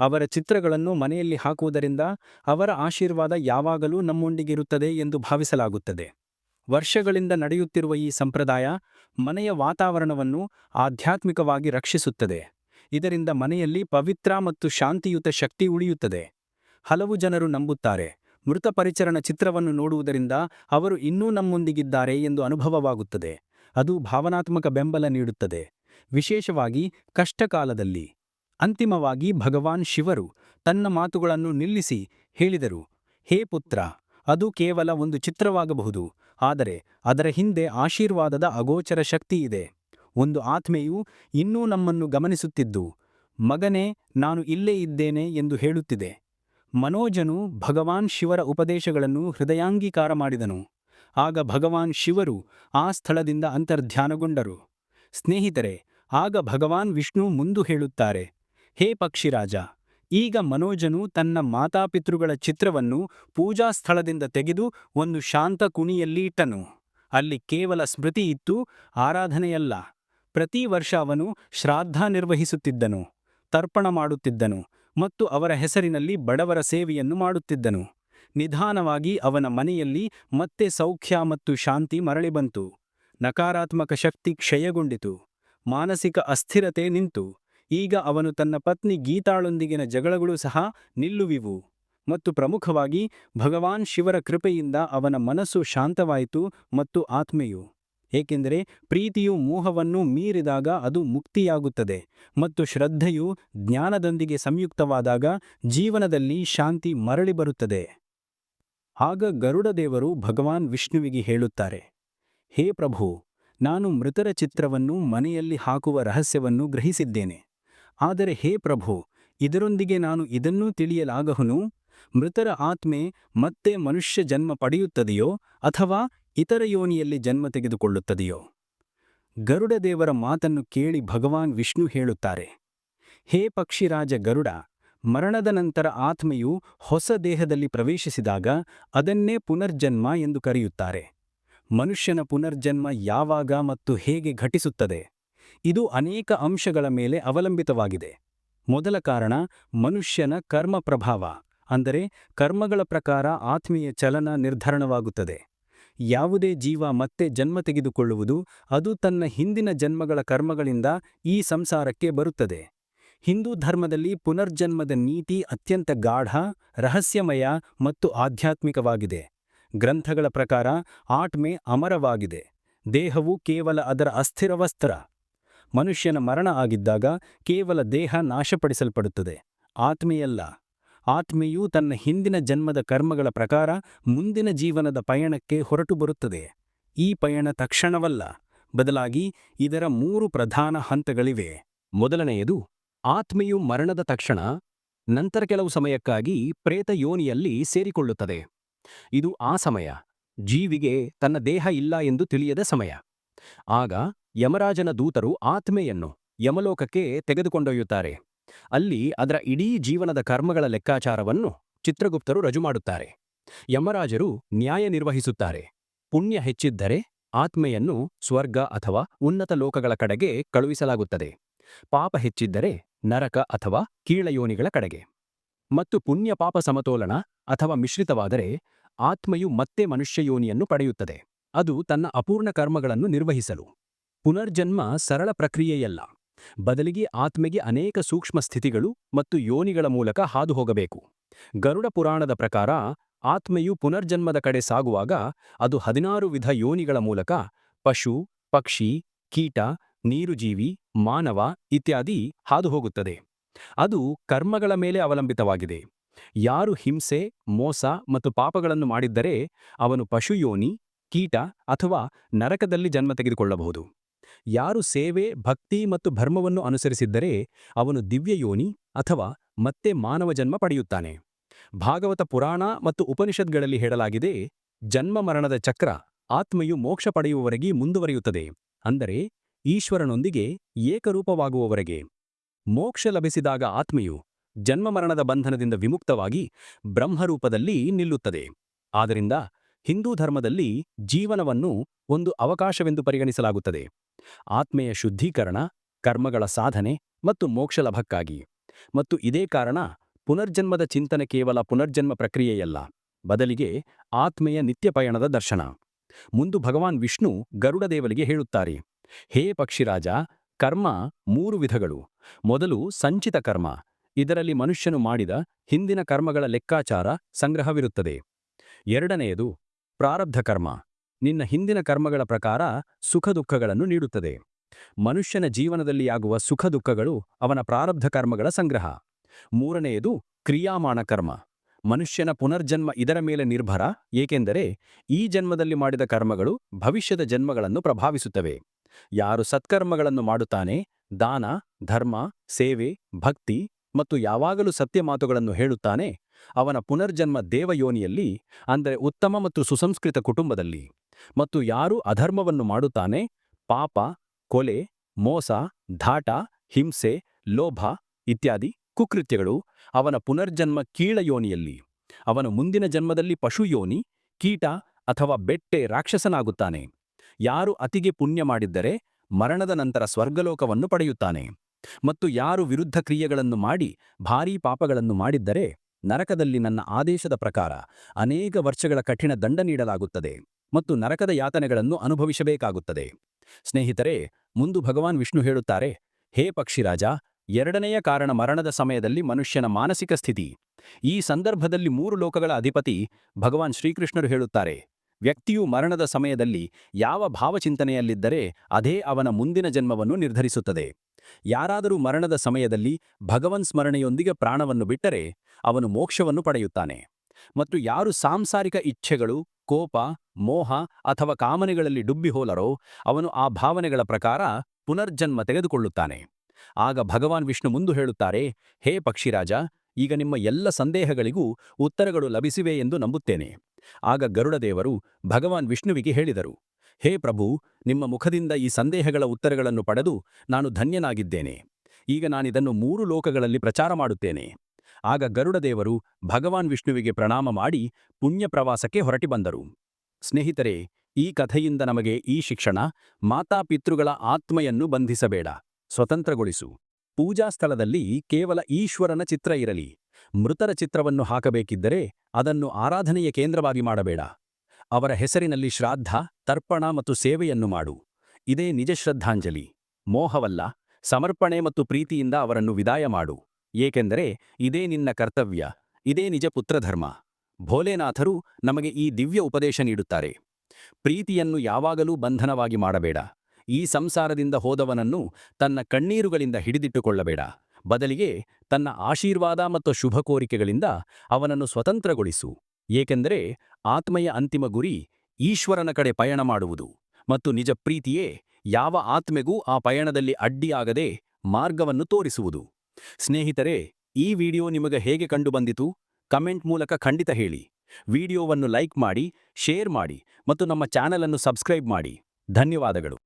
ಅವರ ಚಿತ್ರಗಳನ್ನು ಮನೆಯಲ್ಲಿ ಹಾಕುವುದರಿಂದ ಅವರ ಆಶೀರ್ವಾದ ಯಾವಾಗಲೂ ನಮ್ಮೊಂದಿಗಿರುತ್ತದೆ ಎಂದು ಭಾವಿಸಲಾಗುತ್ತದೆ. ವರ್ಷಗಳಿಂದ ನಡೆಯುತ್ತಿರುವ ಈ ಸಂಪ್ರದಾಯ ಮನೆಯ ವಾತಾವರಣವನ್ನು ಆಧ್ಯಾತ್ಮಿಕವಾಗಿ ರಕ್ಷಿಸುತ್ತದೆ. ಇದರಿಂದ ಮನೆಯಲ್ಲಿ ಪವಿತ್ರ ಮತ್ತು ಶಾಂತಿಯುತ ಶಕ್ತಿ ಉಳಿಯುತ್ತದೆ. ಹಲವು ಜನರು ನಂಬುತ್ತಾರೆ ಮೃತ ಪರಿಚರಣ ಚಿತ್ರವನ್ನು ನೋಡುವುದರಿಂದ ಅವರು ಇನ್ನೂ ನಮ್ಮೊಂದಿಗಿದ್ದಾರೆ ಎಂದು ಅನುಭವವಾಗುತ್ತದೆ. ಅದು ಭಾವನಾತ್ಮಕ ಬೆಂಬಲ ನೀಡುತ್ತದೆ. ವಿಶೇಷವಾಗಿ ಕಷ್ಟಕಾಲದಲ್ಲಿ. ಅಂತಿಮವಾಗಿ ಭಗವಾನ್ ಶಿವರು ತನ್ನ ಮಾತುಗಳನ್ನು ನಿಲ್ಲಿಸಿ ಹೇಳಿದರು, ಹೇ ಪುತ್ರ, ಅದು ಕೇವಲ ಒಂದು ಚಿತ್ರವಾಗಬಹುದು, ಆದರೆ ಅದರ ಹಿಂದೆ ಆಶೀರ್ವಾದದ ಅಗೋಚರ ಶಕ್ತಿ ಇದೆ. ಒಂದು ಆತ್ಮೆಯು ಇನ್ನೂ ನಮ್ಮನ್ನು ಗಮನಿಸುತ್ತಿದ್ದು, ಮಗನೇ, ನಾನು ಇಲ್ಲೇ ಇದ್ದೇನೆ ಎಂದು ಹೇಳುತ್ತಿದೆ. ಮನೋಜನು ಭಗವಾನ್ ಶಿವರ ಉಪದೇಶಗಳನ್ನು ಹೃದಯಾಂಗೀಕಾರ ಮಾಡಿದನು. ಆಗ ಭಗವಾನ್ ಶಿವರು ಆ ಸ್ಥಳದಿಂದ ಅಂತರ್ಧ್ಯಾನಗೊಂಡರು. ಸ್ನೇಹಿತರೆ, ಆಗ ಭಗವಾನ್ ವಿಷ್ಣು ಮುಂದು ಹೇಳುತ್ತಾರೆ, ಹೇ ಪಕ್ಷಿರಾಜ, ಈಗ ಮನೋಜನು ತನ್ನ ಮಾತಾಪಿತೃಗಳ ಚಿತ್ರವನ್ನು ಪೂಜಾ ಸ್ಥಳದಿಂದ ತೆಗೆದು ಒಂದು ಶಾಂತ ಕುಣಿಯಲ್ಲಿ ಇಟ್ಟನು. ಅಲ್ಲಿ ಕೇವಲ ಸ್ಮೃತಿ ಇತ್ತು, ಆರಾಧನೆಯಲ್ಲ. ಪ್ರತಿ ವರ್ಷ ಅವನು ಶ್ರಾದ್ದ ನಿರ್ವಹಿಸುತ್ತಿದ್ದನು, ತರ್ಪಣ ಮಾಡುತ್ತಿದ್ದನು. ಮತ್ತು ಅವರ ಹೆಸರಿನಲ್ಲಿ ಬಡವರ ಸೇವೆಯನ್ನು ಮಾಡುತ್ತಿದ್ದನು. ನಿಧಾನವಾಗಿ ಅವನ ಮನೆಯಲ್ಲಿ ಮತ್ತೆ ಸೌಖ್ಯ ಮತ್ತು ಶಾಂತಿ ಮರಳಿ ಬಂತು. ನಕಾರಾತ್ಮಕ ಶಕ್ತಿ ಕ್ಷಯಗೊಂಡಿತು. ಮಾನಸಿಕ ಅಸ್ಥಿರತೆ ನಿಂತು. ಈಗ ಅವನು ತನ್ನ ಪತ್ನಿ ಗೀತಾಳೊಂದಿಗಿನ ಜಗಳಗಳು ಸಹ ನಿಲ್ಲುವಿವು. ಮತ್ತು ಪ್ರಮುಖವಾಗಿ ಭಗವಾನ್ ಶಿವರ ಕೃಪೆಯಿಂದ ಅವನ ಮನಸ್ಸು ಶಾಂತವಾಯಿತು ಮತ್ತು ಆತ್ಮೆಯು ಏಕೆಂದರೆ ಪ್ರೀತಿಯು ಮೋಹವನ್ನು ಮೀರಿದಾಗ ಅದು ಮುಕ್ತಿಯಾಗುತ್ತದೆ ಮತ್ತು ಶ್ರದ್ಧೆಯು ಜ್ಞಾನದೊಂದಿಗೆ ಸಂಯುಕ್ತವಾದಾಗ ಜೀವನದಲ್ಲಿ ಶಾಂತಿ ಮರಳಿ ಬರುತ್ತದೆ. ಆಗ ಗರುಡದೇವರು ಭಗವಾನ್ ವಿಷ್ಣುವಿಗೆ ಹೇಳುತ್ತಾರೆ, ಹೇ ಪ್ರಭು, ನಾನು ಮೃತರ ಚಿತ್ರವನ್ನು ಮನೆಯಲ್ಲಿ ಹಾಕುವ ರಹಸ್ಯವನ್ನು ಗ್ರಹಿಸಿದ್ದೇನೆ. ಆದರೆ ಹೇ ಪ್ರಭು, ಇದರೊಂದಿಗೆ ನಾನು ಇದನ್ನೂ ತಿಳಿಯಲಾಗಹನು? ಮೃತರ ಆತ್ಮೆ ಮತ್ತೆ ಮನುಷ್ಯ ಜನ್ಮ ಪಡೆಯುತ್ತದೆಯೋ ಅಥವಾ ಇತರ ಯೋನಿಯಲ್ಲಿ ಜನ್ಮ ತೆಗೆದುಕೊಳ್ಳುತ್ತದೆಯೋ? ಗರುಡ ದೇವರ ಮಾತನ್ನು ಕೇಳಿ ಭಗವಾನ್ ವಿಷ್ಣು ಹೇಳುತ್ತಾರೆ, ಹೇ ಪಕ್ಷಿರಾಜ ಗರುಡ, ಮರಣದ ನಂತರ ಆತ್ಮೆಯು ಹೊಸ ದೇಹದಲ್ಲಿ ಪ್ರವೇಶಿಸಿದಾಗ ಅದನ್ನೇ ಪುನರ್ಜನ್ಮ ಎಂದು ಕರೆಯುತ್ತಾರೆ. ಮನುಷ್ಯನ ಪುನರ್ಜನ್ಮ ಯಾವಾಗ ಮತ್ತು ಹೇಗೆ ಘಟಿಸುತ್ತದೆ, ಇದು ಅನೇಕ ಅಂಶಗಳ ಮೇಲೆ ಅವಲಂಬಿತವಾಗಿದೆ. ಮೊದಲ ಕಾರಣ, ಮನುಷ್ಯನ ಕರ್ಮ ಪ್ರಭಾವ, ಅಂದರೆ ಕರ್ಮಗಳ ಪ್ರಕಾರ ಆತ್ಮೀಯ ಚಲನ ನಿರ್ಧರಣವಾಗುತ್ತದೆ. ಯಾವುದೇ ಜೀವ ಮತ್ತೆ ಜನ್ಮ ತೆಗೆದುಕೊಳ್ಳುವುದು ಅದು ತನ್ನ ಹಿಂದಿನ ಜನ್ಮಗಳ ಕರ್ಮಗಳಿಂದ ಈ ಸಂಸಾರಕ್ಕೆ ಬರುತ್ತದೆ. ಹಿಂದೂ ಧರ್ಮದಲ್ಲಿ ಪುನರ್ಜನ್ಮದ ನೀತಿ ಅತ್ಯಂತ ಗಾಢ, ರಹಸ್ಯಮಯ ಮತ್ತು ಆಧ್ಯಾತ್ಮಿಕವಾಗಿದೆ. ಗ್ರಂಥಗಳ ಪ್ರಕಾರ ಆಟ್ಮೆ ಅಮರವಾಗಿದೆ. ದೇಹವು ಕೇವಲ ಅದರ ಅಸ್ಥಿರ ವಸ್ತ್ರ. ಮನುಷ್ಯನ ಮರಣ ಆಗಿದ್ದಾಗ ಕೇವಲ ದೇಹ ನಾಶಪಡಿಸಲ್ಪಡುತ್ತದೆ. ಆತ್ಮೆಯಲ್ಲ. ಆತ್ಮೆಯು ತನ್ನ ಹಿಂದಿನ ಜನ್ಮದ ಕರ್ಮಗಳ ಪ್ರಕಾರ ಮುಂದಿನ ಜೀವನದ ಪಯಣಕ್ಕೆ ಹೊರಟು ಬರುತ್ತದೆ. ಈ ಪಯಣ ತಕ್ಷಣವಲ್ಲ, ಬದಲಾಗಿ ಇದರ ಮೂರು ಪ್ರಧಾನ ಹಂತಗಳಿವೆ. ಮೊದಲನೆಯದು, ಆತ್ಮೆಯು ಮರಣದ ತಕ್ಷಣ, ನಂತರ ಕೆಲವು ಸಮಯಕ್ಕಾಗಿ ಪ್ರೇತ ಯೋನಿಯಲ್ಲಿ ಸೇರಿಕೊಳ್ಳುತ್ತದೆ. ಇದು ಆ ಸಮಯ, ಜೀವಿಗೆ ತನ್ನ ದೇಹ ಇಲ್ಲ ಎಂದು ತಿಳಿಯದ ಸಮಯ. ಆಗ ಯಮರಾಜನ ದೂತರು ಆತ್ಮೆಯನ್ನು ಯಮಲೋಕಕ್ಕೆ ತೆಗೆದುಕೊಂಡೊಯ್ಯುತ್ತಾರೆ. ಅಲ್ಲಿ ಅದರ ಇಡೀ ಜೀವನದ ಕರ್ಮಗಳ ಲೆಕ್ಕಾಚಾರವನ್ನು ಚಿತ್ರಗುಪ್ತರು ರಜು ಮಾಡುತ್ತಾರೆ. ಯಮರಾಜರು ನ್ಯಾಯ ನಿರ್ವಹಿಸುತ್ತಾರೆ. ಪುಣ್ಯ ಹೆಚ್ಚಿದ್ದರೆ ಆತ್ಮೆಯನ್ನು ಸ್ವರ್ಗ ಅಥವಾ ಉನ್ನತ ಲೋಕಗಳ ಕಡೆಗೆ ಕಳುಹಿಸಲಾಗುತ್ತದೆ. ಪಾಪ ಹೆಚ್ಚಿದ್ದರೆ ನರಕ ಅಥವಾ ಕೀಳಯೋನಿಗಳ ಕಡೆಗೆ. ಮತ್ತು ಪುಣ್ಯ ಪಾಪ ಸಮತೋಲನ ಅಥವಾ ಮಿಶ್ರಿತವಾದರೆ ಆತ್ಮೆಯು ಮತ್ತೆ ಮನುಷ್ಯಯೋನಿಯನ್ನು ಪಡೆಯುತ್ತದೆ. ಅದು ತನ್ನ ಅಪೂರ್ಣ ಕರ್ಮಗಳನ್ನು ನಿರ್ವಹಿಸಲು. ಪುನರ್ಜನ್ಮ ಸರಳ ಪ್ರಕ್ರಿಯೆಯಲ್ಲ. ಬದಲಿಗೆ ಆತ್ಮೆಗೆ ಅನೇಕ ಸೂಕ್ಷ್ಮ ಸ್ಥಿತಿಗಳು ಮತ್ತು ಯೋನಿಗಳ ಮೂಲಕ ಹಾದು ಹೋಗಬೇಕು ಗರುಡ ಪುರಾಣದ ಪ್ರಕಾರ ಆತ್ಮೆಯು ಪುನರ್ಜನ್ಮದ ಕಡೆ ಸಾಗುವಾಗ ಅದು ಹದಿನಾರು ವಿಧ ಯೋನಿಗಳ ಮೂಲಕ ಪಶು, ಪಕ್ಷಿ, ಕೀಟ, ನೀರುಜೀವಿ, ಮಾನವ ಇತ್ಯಾದಿ ಹಾದುಹೋಗುತ್ತದೆ. ಅದು ಕರ್ಮಗಳ ಮೇಲೆ ಅವಲಂಬಿತವಾಗಿದೆ. ಯಾರು ಹಿಂಸೆ, ಮೋಸ ಮತ್ತು ಪಾಪಗಳನ್ನು ಮಾಡಿದ್ದರೆ ಅವನು ಪಶುಯೋನಿ, ಕೀಟ ಅಥವಾ ನರಕದಲ್ಲಿ ಜನ್ಮ ತೆಗೆದುಕೊಳ್ಳಬಹುದು. ಯಾರು ಸೇವೆ, ಭಕ್ತಿ ಮತ್ತು ಧರ್ಮವನ್ನು ಅನುಸರಿಸಿದ್ದರೆ ಅವನು ದಿವ್ಯಯೋನಿ ಅಥವಾ ಮತ್ತೆ ಮಾನವ ಜನ್ಮ ಪಡೆಯುತ್ತಾನೆ. ಭಾಗವತ ಪುರಾಣ ಮತ್ತು ಉಪನಿಷತ್ಗಳಲ್ಲಿ ಹೇಳಲಾಗಿದೆ, ಜನ್ಮ ಮರಣದ ಚಕ್ರ ಆತ್ಮೆಯು ಮೋಕ್ಷ ಪಡೆಯುವವರೆಗೆ ಮುಂದುವರಿಯುತ್ತದೆ, ಅಂದರೆ ಈಶ್ವರನೊಂದಿಗೆ ಏಕರೂಪವಾಗುವವರೆಗೆ. ಮೋಕ್ಷ ಲಭಿಸಿದಾಗ ಆತ್ಮೆಯು ಜನ್ಮ ಮರಣದ ಬಂಧನದಿಂದ ವಿಮುಕ್ತವಾಗಿ ಬ್ರಹ್ಮರೂಪದಲ್ಲಿ ನಿಲ್ಲುತ್ತದೆ. ಆದ್ದರಿಂದ ಹಿಂದೂ ಧರ್ಮದಲ್ಲಿ ಜೀವನವನ್ನು ಒಂದು ಅವಕಾಶವೆಂದು ಪರಿಗಣಿಸಲಾಗುತ್ತದೆ. ಆತ್ಮೆಯ ಶುದ್ಧೀಕರಣ, ಕರ್ಮಗಳ ಸಾಧನೆ ಮತ್ತು ಮೋಕ್ಷಲಭಕ್ಕಾಗಿ ಮತ್ತು ಇದೇ ಕಾರಣ ಪುನರ್ಜನ್ಮದ ಚಿಂತನೆ ಕೇವಲ ಪುನರ್ಜನ್ಮ ಪ್ರಕ್ರಿಯೆಯಲ್ಲ, ಬದಲಿಗೆ ಆತ್ಮೆಯ ನಿತ್ಯಪಯಣದ ದರ್ಶನ. ಮುಂದು ಭಗವಾನ್ ವಿಷ್ಣು ಗರುಡದೇವಲಿಗೆ ಹೇಳುತ್ತಾರೆ, ಹೇ ಪಕ್ಷಿರಾಜ, ಕರ್ಮ ಮೂರು ವಿಧಗಳು. ಮೊದಲು ಸಂಚಿತ ಕರ್ಮ, ಇದರಲ್ಲಿ ಮನುಷ್ಯನು ಮಾಡಿದ ಹಿಂದಿನ ಕರ್ಮಗಳ ಲೆಕ್ಕಾಚಾರ ಸಂಗ್ರಹವಿರುತ್ತದೆ. ಎರಡನೆಯದು ಪ್ರಾರಬ್ಧ ಕರ್ಮ. ನಿನ್ನ ಹಿಂದಿನ ಕರ್ಮಗಳ ಪ್ರಕಾರ ಸುಖ ದುಃಖಗಳನ್ನು ನೀಡುತ್ತದೆ. ಮನುಷ್ಯನ ಜೀವನದಲ್ಲಿ ಆಗುವ ಸುಖ ದುಃಖಗಳು ಅವನ ಪ್ರಾರಬ್ಧ ಕರ್ಮಗಳ ಸಂಗ್ರಹ. ಮೂರನೆಯದು ಕ್ರಿಯಾಮಾಣ ಕರ್ಮ. ಮನುಷ್ಯನ ಪುನರ್ಜನ್ಮ ಇದರ ಮೇಲೆ ನಿರ್ಭರ, ಏಕೆಂದರೆ ಈ ಜನ್ಮದಲ್ಲಿ ಮಾಡಿದ ಕರ್ಮಗಳು ಭವಿಷ್ಯದ ಜನ್ಮಗಳನ್ನು ಪ್ರಭಾವಿಸುತ್ತವೆ. ಯಾರು ಸತ್ಕರ್ಮಗಳನ್ನು ಮಾಡುತ್ತಾನೆ, ದಾನ, ಧರ್ಮ, ಸೇವೆ, ಭಕ್ತಿ ಮತ್ತು ಯಾವಾಗಲೂ ಸತ್ಯ ಮಾತುಗಳನ್ನು ಹೇಳುತ್ತಾನೆ, ಅವನ ಪುನರ್ಜನ್ಮ ದೇವಯೋನಿಯಲ್ಲಿ, ಅಂದರೆ ಉತ್ತಮ ಮತ್ತು ಸುಸಂಸ್ಕೃತ ಕುಟುಂಬದಲ್ಲಿ. ಮತ್ತು ಯಾರು ಅಧರ್ಮವನ್ನು ಮಾಡುತ್ತಾನೆ? ಪಾಪ, ಕೊಲೆ, ಮೋಸ, ಧಾಟ, ಹಿಂಸೆ, ಲೋಭ ಇತ್ಯಾದಿ ಕುಕೃತ್ಯಗಳು ಅವನ ಪುನರ್ಜನ್ಮ ಕೀಳಯೋನಿಯಲ್ಲಿ ಅವನು ಮುಂದಿನ ಜನ್ಮದಲ್ಲಿ ಪಶುಯೋನಿ ಕೀಟ ಅಥವಾ ಬೆಟ್ಟೆ ರಾಕ್ಷಸನಾಗುತ್ತಾನೆ. ಯಾರು ಅತಿಗೆ ಪುಣ್ಯ ಮಾಡಿದ್ದರೆ ಮರಣದ ನಂತರ ಸ್ವರ್ಗಲೋಕವನ್ನು ಪಡೆಯುತ್ತಾನೆ. ಮತ್ತು ಯಾರು ವಿರುದ್ಧ ಕ್ರಿಯೆಗಳನ್ನು ಮಾಡಿ ಭಾರೀ ಪಾಪಗಳನ್ನು ಮಾಡಿದ್ದರೆ ನರಕದಲ್ಲಿ ನನ್ನ ಆದೇಶದ ಪ್ರಕಾರ ಅನೇಕ ವರ್ಷಗಳ ಕಠಿಣ ದಂಡ ನೀಡಲಾಗುತ್ತದೆ. ಮತ್ತು ನರಕದ ಯಾತನೆಗಳನ್ನು ಅನುಭವಿಸಬೇಕಾಗುತ್ತದೆ. ಸ್ನೇಹಿತರೆ, ಮುಂದು ಭಗವಾನ್ ವಿಷ್ಣು ಹೇಳುತ್ತಾರೆ, ಹೇ ಪಕ್ಷಿರಾಜ, ಎರಡನೆಯ ಕಾರಣ ಮರಣದ ಸಮಯದಲ್ಲಿ ಮನುಷ್ಯನ ಮಾನಸಿಕ ಸ್ಥಿತಿ. ಈ ಸಂದರ್ಭದಲ್ಲಿ ಮೂರು ಲೋಕಗಳ ಅಧಿಪತಿ ಭಗವಾನ್ ಶ್ರೀಕೃಷ್ಣರು ಹೇಳುತ್ತಾರೆ, ವ್ಯಕ್ತಿಯು ಮರಣದ ಸಮಯದಲ್ಲಿ ಯಾವ ಭಾವಚಿಂತನೆಯಲ್ಲಿದ್ದರೆ ಅದೇ ಅವನ ಮುಂದಿನ ಜನ್ಮವನ್ನು ನಿರ್ಧರಿಸುತ್ತದೆ. ಯಾರಾದರೂ ಮರಣದ ಸಮಯದಲ್ಲಿ ಭಗವನ್ ಸ್ಮರಣೆಯೊಂದಿಗೆ ಪ್ರಾಣವನ್ನು ಬಿಟ್ಟರೆ ಅವನು ಮೋಕ್ಷವನ್ನು ಪಡೆಯುತ್ತಾನೆ. ಮತ್ತು ಯಾರು ಸಾಂಸಾರಿಕ ಇಚ್ಛೆಗಳು ಕೋಪ, ಮೋಹ ಅಥವಾ ಕಾಮನೆಗಳಲ್ಲಿ ಡುಬ್ಬಿಹೋಲರೋ ಅವನು ಆ ಭಾವನೆಗಳ ಪ್ರಕಾರ ಪುನರ್ಜನ್ಮ ತೆಗೆದುಕೊಳ್ಳುತ್ತಾನೆ. ಆಗ ಭಗವಾನ್ ವಿಷ್ಣು ಮುಂದು ಹೇಳುತ್ತಾರೆ, ಹೇ ಪಕ್ಷಿರಾಜ, ಈಗ ನಿಮ್ಮ ಎಲ್ಲ ಸಂದೇಹಗಳಿಗೂ ಉತ್ತರಗಳು ಲಭಿಸಿವೆ ಎಂದು ನಂಬುತ್ತೇನೆ. ಆಗ ಗರುಡದೇವರು ಭಗವಾನ್ ವಿಷ್ಣುವಿಗೆ ಹೇಳಿದರು, ಹೇ ಪ್ರಭು, ನಿಮ್ಮ ಮುಖದಿಂದ ಈ ಸಂದೇಹಗಳ ಉತ್ತರಗಳನ್ನು ಪಡೆದು ನಾನು ಧನ್ಯನಾಗಿದ್ದೇನೆ. ಈಗ ನಾನಿದನ್ನು ಮೂರು ಲೋಕಗಳಲ್ಲಿ ಪ್ರಚಾರ ಮಾಡುತ್ತೇನೆ. ಆಗ ಗರುಡದೇವರು ಭಗವಾನ್ ವಿಷ್ಣುವಿಗೆ ಪ್ರಣಾಮ ಮಾಡಿ ಪುಣ್ಯ ಪ್ರವಾಸಕ್ಕೆ ಹೊರಟಿ ಬಂದರು. ಸ್ನೇಹಿತರೆ, ಈ ಕಥೆಯಿಂದ ನಮಗೆ ಈ ಶಿಕ್ಷಣ ಮಾತಾಪಿತೃಗಳ ಆತ್ಮೆಯನ್ನು ಬಂಧಿಸಬೇಡ, ಸ್ವತಂತ್ರಗೊಳಿಸು. ಪೂಜಾ ಸ್ಥಳದಲ್ಲಿ ಕೇವಲ ಈಶ್ವರನ ಚಿತ್ರ ಇರಲಿ. ಮೃತರ ಚಿತ್ರವನ್ನು ಹಾಕಬೇಕಿದ್ದರೆ ಅದನ್ನು ಆರಾಧನೆಯ ಕೇಂದ್ರವಾಗಿ ಮಾಡಬೇಡ. ಅವರ ಹೆಸರಿನಲ್ಲಿ ಶ್ರಾದ್ದ ತರ್ಪಣ ಮತ್ತು ಸೇವೆಯನ್ನು ಮಾಡು. ಇದೇ ನಿಜ ಶ್ರದ್ಧಾಂಜಲಿ. ಮೋಹವಲ್ಲ, ಸಮರ್ಪಣೆ ಮತ್ತು ಪ್ರೀತಿಯಿಂದ ಅವರನ್ನು ವಿದಾಯ ಮಾಡು. ಏಕೆಂದರೆ ಇದೇ ನಿನ್ನ ಕರ್ತವ್ಯ, ಇದೇ ನಿಜ ಪುತ್ರಧರ್ಮ. ಭೋಲೆನಾಥರು ನಮಗೆ ಈ ದಿವ್ಯ ಉಪದೇಶ ನೀಡುತ್ತಾರೆ. ಪ್ರೀತಿಯನ್ನು ಯಾವಾಗಲೂ ಬಂಧನವಾಗಿ ಮಾಡಬೇಡ. ಈ ಸಂಸಾರದಿಂದ ಹೋದವನನ್ನು ತನ್ನ ಕಣ್ಣೀರುಗಳಿಂದ ಹಿಡಿದಿಟ್ಟುಕೊಳ್ಳಬೇಡ. ಬದಲಿಗೆ ತನ್ನ ಆಶೀರ್ವಾದ ಮತ್ತು ಶುಭ ಕೋರಿಕೆಗಳಿಂದ ಅವನನ್ನು ಸ್ವತಂತ್ರಗೊಳಿಸು. ಏಕೆಂದರೆ ಆತ್ಮೆಯ ಅಂತಿಮ ಗುರಿ ಈಶ್ವರನ ಕಡೆ ಪಯಣ ಮಾಡುವುದು ಮತ್ತು ನಿಜ ಪ್ರೀತಿಯೇ ಯಾವ ಆತ್ಮೆಗೂ ಆ ಪಯಣದಲ್ಲಿ ಅಡ್ಡಿಯಾಗದೆ ಮಾರ್ಗವನ್ನು ತೋರಿಸುವುದು. ಸ್ನೇಹಿತರೆ, ಈ ವಿಡಿಯೋ ನಿಮಗೆ ಹೇಗೆ ಕಂಡುಬಂದಿತು? ಕಮೆಂಟ್ ಮೂಲಕ ಖಂಡಿತ ಹೇಳಿ. ವಿಡಿಯೋವನ್ನು ಲೈಕ್ ಮಾಡಿ, ಶೇರ್ ಮಾಡಿ ಮತ್ತು ನಮ್ಮ ಚಾನಲನ್ನು ಸಬ್ಸ್ಕ್ರೈಬ್ ಮಾಡಿ. ಧನ್ಯವಾದಗಳು.